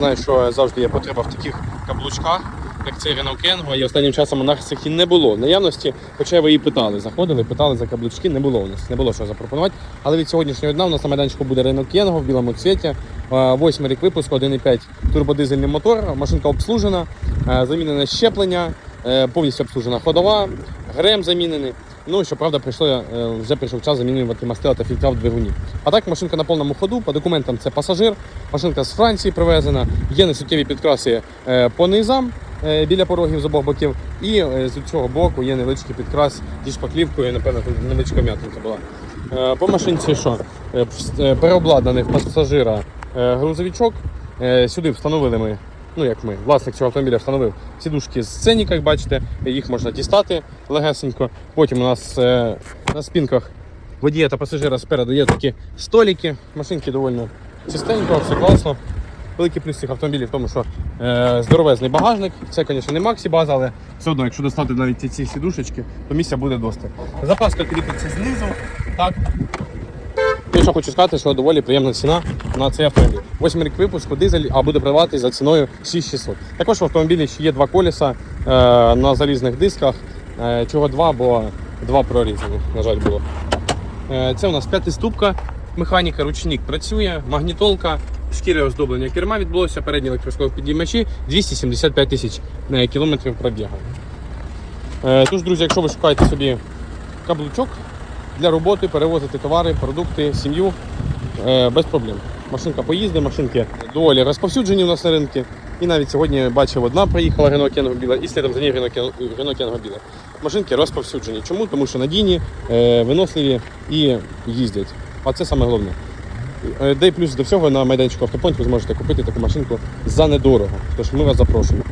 Знаю, що завжди є потреба в таких каблучках, як цей Renault Kengo, і останнім часом у нас їх і не було. Наявності, хоча ви і питали, заходили, питали за каблучки, не було у нас, не було що запропонувати. Але від сьогоднішнього дня у нас на майданчику буде Renault Kengo в білому цвіті. Восьмий рік випуску, 1,5 турбодизельний мотор, машинка обслужена, замінене щеплення, е, повністю обслужена ходова, ГРМ замінений. Ну, щоправда, прийшло, е, вже прийшов час замінювати мастила та фільтра в двигуні. А так, машинка на повному ходу, по документам це пасажир, машинка з Франції привезена, є несуттєві підкраси е, по низам е, біля порогів з обох боків, і з цього боку є невеличкий підкрас зі шпаклівкою, напевно, тут невеличка м'ятинка була. По машинці що? Переобладнаний в пасажира грузовичок. Сюди встановили ми, ну як ми, власник цього автомобіля встановив сідушки з сценіка, як бачите, їх можна дістати легесенько. Потім у нас е, на спинках водія та пасажира спереду є такі столики. Машинки доволі чистенько, все класно. Великий плюс цих автомобілів в тому, що е, здоровезний багажник. Це, звісно, не максі база, але все одно, якщо достати навіть ці- сідушечки, то місця буде досить. Запаска кріпиться знизу. Так. Що хочу сказати, що доволі приємна ціна на цей автомобіль. Восьмий рік випуску дизель, а буде продаватись за ціною 6600. Також в автомобілі ще є два колеса е, на залізних дисках. Е, чого два, бо два прорізані, на жаль, було. Е, Це у нас п'ятиступка, механіка, ручник працює, магнітолка, шкіре оздоблення керма відбулося, передні електроскові підіймачі, 275 тисяч кілометрів пробігу. Тож, друзі, якщо ви шукаєте собі каблучок для роботи, перевозити товари, продукти, сім'ю, е, без проблем. Машинка поїздить, машинки доволі розповсюджені у нас на ринку. І навіть сьогодні бачив, одна проїхала Renault Kengo біла, і слідом за нею Renault Кенго Біла. Машинки розповсюджені. Чому? Тому що надійні, е, виносливі і їздять. А це саме головне. Е, Де й плюс до всього на майданчику автопонт ви зможете купити таку машинку за недорого. Тож ми вас запрошуємо.